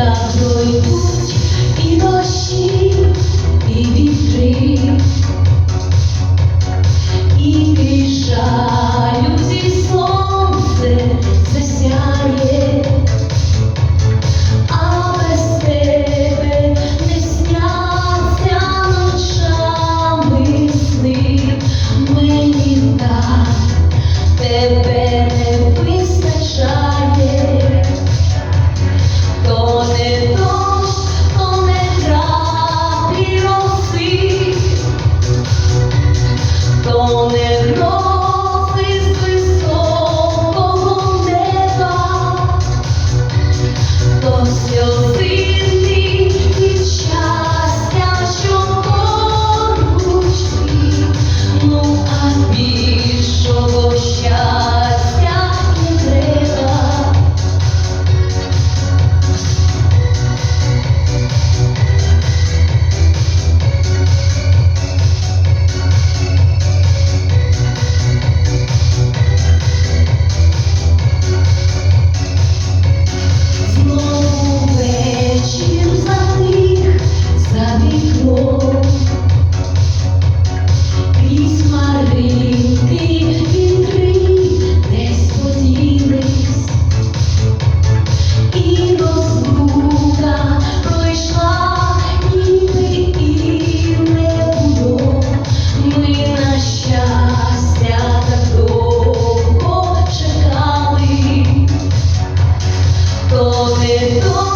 літа і дощі, і вітри, і жалюзі сонце засяє, а без тебе не сняться ночами сни. Мені так тебе не вистачає. de todo.